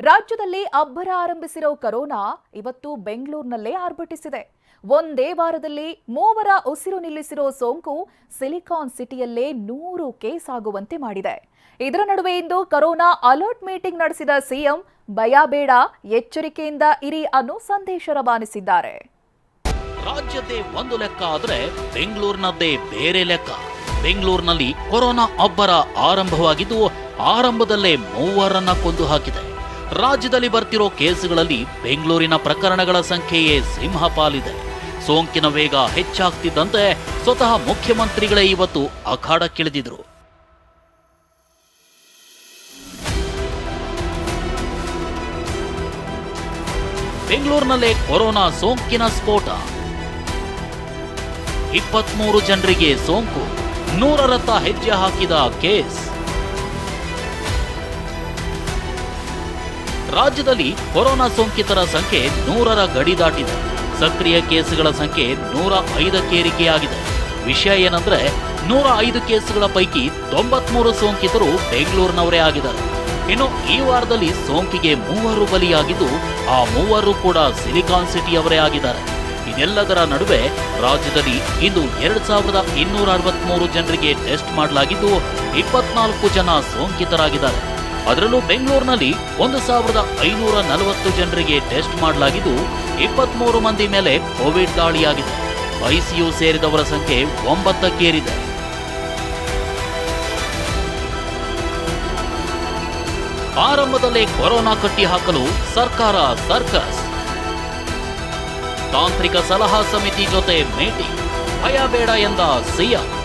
ರಾಜ್ಯದಲ್ಲಿ ಅಬ್ಬರ ಆರಂಭಿಸಿರೋ ಕರೋನಾ ಇವತ್ತು ಬೆಂಗಳೂರಿನಲ್ಲೇ ಆರ್ಭಟಿಸಿದೆ. ಒಂದೇ ವಾರದಲ್ಲಿ ಮೂವರ ಉಸಿರು ನಿಲ್ಲಿಸಿರೋ ಸೋಂಕು ಸಿಲಿಕಾನ್ ಸಿಟಿಯಲ್ಲೇ ನೂರು ಕೇಸ್ ಆಗುವಂತೆ ಮಾಡಿದೆ. ಇದರ ನಡುವೆ ಇಂದು ಕರೋನಾ ಅಲರ್ಟ್ ಮೀಟಿಂಗ್ ನಡೆಸಿದ ಸಿಎಂ, ಭಯ ಬೇಡ, ಎಚ್ಚರಿಕೆಯಿಂದ ಇರಿ ಅನ್ನೋ ಸಂದೇಶ ರವಾನಿಸಿದ್ದಾರೆ. ರಾಜ್ಯದ್ದೇ ಒಂದು ಲೆಕ್ಕ ಆದರೆ ಬೆಂಗಳೂರಿನದ್ದೇ ಬೇರೆ ಲೆಕ್ಕ. ಬೆಂಗಳೂರಿನಲ್ಲಿ ಕೊರೋನಾ ಅಬ್ಬರ ಆರಂಭವಾಗಿದ್ದು ಆರಂಭದಲ್ಲೇ ಮೂವರನ್ನ ಕೊಂದು ಹಾಕಿದೆ. ರಾಜ್ಯದಲ್ಲಿ ಬರ್ತಿರೋ ಕೇಸುಗಳಲ್ಲಿ ಬೆಂಗಳೂರಿನ ಪ್ರಕರಣಗಳ ಸಂಖ್ಯೆಯೇ ಸಿಂಹಪಾಲಿದೆ. ಸೋಂಕಿನ ವೇಗ ಹೆಚ್ಚಾಗ್ತಿದ್ದಂತೆ ಸ್ವತಃ ಮುಖ್ಯಮಂತ್ರಿಗಳೇ ಇವತ್ತು ಅಖಾಡಕ್ಕಿಳಿದಿದ್ರು ಬೆಂಗಳೂರಿನಲ್ಲೇ ಕೊರೋನಾ ಸೋಂಕಿನ ಸ್ಫೋಟ. ಇಪ್ಪತ್ಮೂರು ಜನರಿಗೆ ಸೋಂಕು, ನೂರರತ್ತ ಹೆಜ್ಜೆ ಹಾಕಿದ ಕೇಸ್. ರಾಜ್ಯದಲ್ಲಿ ಕೊರೋನಾ ಸೋಂಕಿತರ ಸಂಖ್ಯೆ ನೂರರ ಗಡಿ ದಾಟಿದೆ. ಸಕ್ರಿಯ ಕೇಸುಗಳ ಸಂಖ್ಯೆ ನೂರ ಐದಕ್ಕೇರಿಕೆಯಾಗಿದೆ ವಿಷಯ ಏನಂದ್ರೆ, ನೂರ ಐದು ಕೇಸುಗಳ ಪೈಕಿ ತೊಂಬತ್ಮೂರು ಸೋಂಕಿತರು ಬೆಂಗಳೂರಿನವರೇ ಆಗಿದ್ದಾರೆ. ಇನ್ನು ಈ ವಾರದಲ್ಲಿ ಸೋಂಕಿಗೆ ಮೂವರು ಬಲಿಯಾಗಿದ್ದು, ಆ ಮೂವರು ಕೂಡ ಸಿಲಿಕಾನ್ ಸಿಟಿಯವರೇ ಆಗಿದ್ದಾರೆ. ಇದೆಲ್ಲದರ ನಡುವೆ ರಾಜ್ಯದಲ್ಲಿ ಇಂದು ಎರಡ್ ಸಾವಿರದ ಇನ್ನೂರ ಅರವತ್ಮೂರು ಜನರಿಗೆ ಟೆಸ್ಟ್ ಮಾಡಲಾಗಿದ್ದು, ಇಪ್ಪತ್ನಾಲ್ಕು ಜನ ಸೋಂಕಿತರಾಗಿದ್ದಾರೆ. ಅದರಲ್ಲೂ ಬೆಂಗಳೂರಿನಲ್ಲಿ ಒಂದು ಸಾವಿರದ ಐನೂರ ನಲವತ್ತು ಜನರಿಗೆ ಟೆಸ್ಟ್ ಮಾಡಲಾಗಿದ್ದು, ಇಪ್ಪತ್ಮೂರು ಮಂದಿ ಮೇಲೆ ಕೋವಿಡ್ ದಾಳಿಯಾಗಿದೆ. ಐಸಿಯು ಸೇರಿದವರ ಸಂಖ್ಯೆ ಒಂಬತ್ತಕ್ಕೇರಿದೆ. ಆರಂಭದಲ್ಲೇ ಕೊರೋನಾ ಕಟ್ಟಿ ಹಾಕಲು ಸರ್ಕಾರ ಸರ್ಕಸ್. ತಾಂತ್ರಿಕ ಸಲಹಾ ಸಮಿತಿ ಜೊತೆ ಮೀಟಿಂಗ್. ಭಯ ಬೇಡ ಎಂದ ಸಿಎಂ.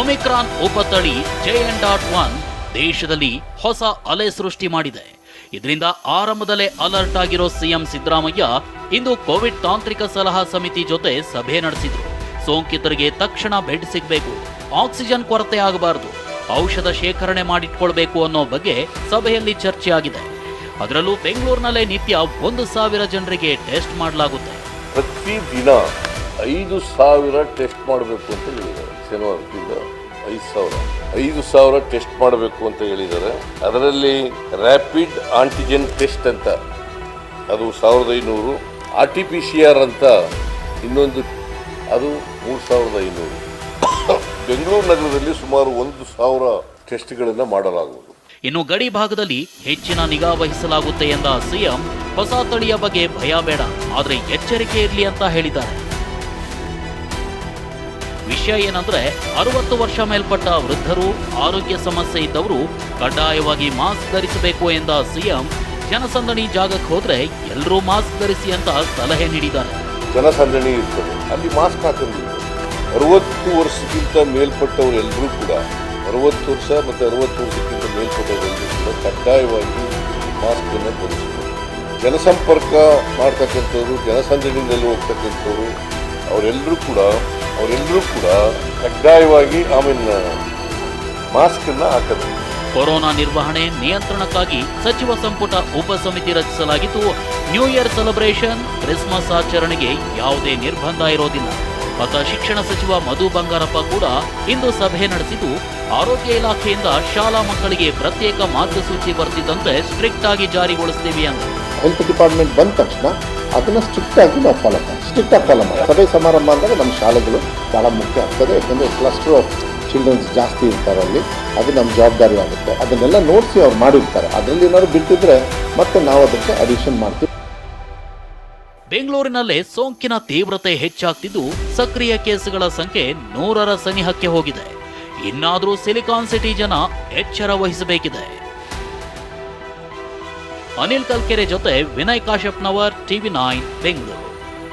ಒಮಿಕ್ರಾನ್ ಉಪತಳಿ ಜೆಎನ್ ಡಾಟ್ ಒನ್ ದೇಶದಲ್ಲಿ ಹೊಸ ಅಲೆ ಸೃಷ್ಟಿ ಮಾಡಿದೆ. ಇದರಿಂದ ಆರಂಭದಲ್ಲೇ ಅಲರ್ಟ್ ಆಗಿರೋ ಸಿಎಂ ಸಿದ್ದರಾಮಯ್ಯ ಇಂದು ಕೋವಿಡ್ ತಾಂತ್ರಿಕ ಸಲಹಾ ಸಮಿತಿ ಜೊತೆ ಸಭೆ ನಡೆಸಿದ್ರು. ಸೋಂಕಿತರಿಗೆ ತಕ್ಷಣ ಬೆಡ್ ಸಿಗಬೇಕು, ಆಕ್ಸಿಜನ್ ಕೊರತೆ ಆಗಬಾರದು, ಔಷಧ ಶೇಖರಣೆ ಮಾಡಿಟ್ಕೊಳ್ಬೇಕು ಅನ್ನೋ ಬಗ್ಗೆ ಸಭೆಯಲ್ಲಿ ಚರ್ಚೆಯಾಗಿದೆ. ಅದರಲ್ಲೂ ಬೆಂಗಳೂರಿನಲ್ಲೇ ನಿತ್ಯ ಒಂದು ಸಾವಿರ ಜನರಿಗೆ ಟೆಸ್ಟ್ ಮಾಡಲಾಗುತ್ತೆ. ಪ್ರತಿ ದಿನ ಐದು ಸಾವಿರ ಟೆಸ್ಟ್ ಮಾಡಬೇಕು ಅಂತ ಹೇಳಿದ್ದಾರೆ. ಶನಿವಾರದಿಂದ ಐದು ಸಾವಿರ. ಐದು ಸಾವಿರ ಟೆಸ್ಟ್ ಮಾಡಬೇಕು ಅಂತ ಹೇಳಿದ್ದಾರೆ. ಅದರಲ್ಲಿ ರ್ಯಾಪಿಡ್ ಆಂಟಿಜೆನ್ ಟೆಸ್ಟ್ ಅಂತ, ಅದು ಸಾವಿರದ ಐನೂರು. R T P C R ಅಂತ ಇನ್ನೊಂದು, ಅದು ಮೂರು ಸಾವಿರದ ಐನೂರು. ಬೆಂಗಳೂರು ನಗರದಲ್ಲಿ ಸುಮಾರು ಒಂದು ಸಾವಿರ ಟೆಸ್ಟ್ಗಳನ್ನು ಮಾಡಲಾಗುವುದು. ಇನ್ನು ಗಡಿ ಭಾಗದಲ್ಲಿ ಹೆಚ್ಚಿನ ನಿಗಾ ವಹಿಸಲಾಗುತ್ತೆ ಎಂದ ಸಿಎಂ, ಹೊಸ ತಳಿಯ ಬಗ್ಗೆ ಭಯ ಬೇಡ, ಆದರೆ ಎಚ್ಚರಿಕೆ ಇರಲಿ ಅಂತ ಹೇಳಿದ್ದಾರೆ. ವಿಷಯ ಏನಂದ್ರೆ ಅರವತ್ತು ವರ್ಷ ಮೇಲ್ಪಟ್ಟ ವೃದ್ಧರು, ಆರೋಗ್ಯ ಸಮಸ್ಯೆ ಇದ್ದವರು ಕಡ್ಡಾಯವಾಗಿ ಮಾಸ್ಕ್ ಧರಿಸಬೇಕು ಎಂದ ಸಿಎಂ, ಜನಸಂದಣಿ ಜಾಗಕ್ಕೆ ಹೋದ್ರೆ ಎಲ್ಲರೂ ಮಾಸ್ಕ್ ಧರಿಸಿ ಅಂತ ಸಲಹೆ ನೀಡಿದ್ದಾರೆ. ಜನಸಂದಣಿ ಇರ್ತದೆ, ಅಲ್ಲಿ ಮಾಸ್ಕ್ ಹಾಕೊಂಡಿಲ್ಲ ಅರವತ್ತು ವರ್ಷಕ್ಕಿಂತ ಮೇಲ್ಪಟ್ಟವರು ಎಲ್ಲರೂ ಕೂಡ, ಅರವತ್ತು ವರ್ಷ ಮತ್ತು ಅರವತ್ತು ವರ್ಷಕ್ಕಿಂತ ಮೇಲ್ಪಟ್ಟವರೆಲ್ಲರೂ ಕೂಡ ಕಡ್ಡಾಯವಾಗಿ ಮಾಸ್ಕನ್ನು ಧರಿಸಬೇಕು. ಜನಸಂಪರ್ಕ ಮಾಡ್ತಕ್ಕಂಥವ್ರು, ಜನಸಂದಣಿಯಲ್ಲಿ ಹೋಗ್ತಕ್ಕಂಥವ್ರು ಅವರೆಲ್ಲರೂ ಕೂಡ ಅವರೆಲ್ಲರೂ ಕೂಡ ಕಡ್ಡಾಯವಾಗಿ ಆಮೇಲೆ ಮಾಸ್ಕನ್ನು ಹಾಕಬೇಕು. ಕೊರೋನಾ ನಿರ್ವಹಣೆ ನಿಯಂತ್ರಣಕ್ಕಾಗಿ ಸಚಿವ ಸಂಪುಟ ಉಪ ಸಮಿತಿ ರಚಿಸಲಾಗಿದ್ದು ನ್ಯೂ ಇಯರ್ ಸೆಲೆಬ್ರೇಷನ್ ಕ್ರಿಸ್ಮಸ್ ಆಚರಣೆಗೆ ಯಾವುದೇ ನಿರ್ಬಂಧ ಇರೋದಿಲ್ಲ. ಮತ ಶಿಕ್ಷಣ ಸಚಿವ ಮಧು ಬಂಗಾರಪ್ಪ ಕೂಡ ಇಂದು ಸಭೆ ನಡೆಸಿದ್ದು ಆರೋಗ್ಯ ಇಲಾಖೆಯಿಂದ ಶಾಲಾ ಮಕ್ಕಳಿಗೆ ಪ್ರತ್ಯೇಕ ಮಾರ್ಗಸೂಚಿ ಬರ್ತಿದ್ದಂತೆ ಸ್ಟ್ರಿಕ್ಟ್ ಆಗಿ ಜಾರಿಗೊಳಿಸ್ತೀವಿ ಅಂತ ಹೆಲ್ತ್ ಡಿಪಾರ್ಟ್ಮೆಂಟ್ ಬಂದ ತಕ್ಷಣ ಅದನ್ನ ಸ್ಟ್ರಿಕ್ಟ್ ಆಗಿ ನಾವು ಫಾಲೋ ಮಾಡಿ ಸ್ಟ್ರಿಕ್ಟ್ ಆಗಿ ಫಾಲೋ ಮಾಡಿ ಸಭೆ ಸಮಾರಂಭ ಅಂದಾಗ ನಮ್ಮ ಶಾಲೆಗಳು ಬಹಳ ಮುಖ್ಯ ಆಗ್ತದೆ. ಯಾಕಂದರೆ ಕ್ಲಸ್ಟರ್ ಆಫ್ ಚಿಲ್ಡ್ರನ್ಸ್ ಜಾಸ್ತಿ ಇರ್ತಾರೆ ಅಲ್ಲಿ. ಅದು ನಮ್ಮ ಜವಾಬ್ದಾರಿ ಆಗುತ್ತೆ. ಅದನ್ನೆಲ್ಲ ನೋಡಿಸಿ ಅವ್ರು ಮಾಡಿರ್ತಾರೆ. ಅದರಲ್ಲಿ ಏನಾದ್ರು ಬಿಟ್ಟಿದ್ರೆ ಮತ್ತೆ ನಾವು ಅದಕ್ಕೆ ಅಡಿಷನ್ ಮಾಡ್ತೀವಿ. ಬೆಂಗಳೂರಿನಲ್ಲೇ ಸೋಂಕಿನ ತೀವ್ರತೆ ಹೆಚ್ಚಾಗ್ತಿದ್ದು ಸಕ್ರಿಯ ಕೇಸುಗಳ ಸಂಖ್ಯೆ ನೂರರ ಸನಿಹಕ್ಕೆ ಹೋಗಿದೆ. ಇನ್ನಾದರೂ ಸಿಲಿಕಾನ್ ಸಿಟಿ ಜನ ಎಚ್ಚರ ವಹಿಸಬೇಕಿದೆ. ಅನಿಲ್ ಕಲ್ಕೆರೆ ಜೊತೆ ವಿನಯ್ ಕಾಶ್ಯಪ್ನವರ್ ಟಿವಿ ನೈನ್ ಬೆಂಗಳೂರು.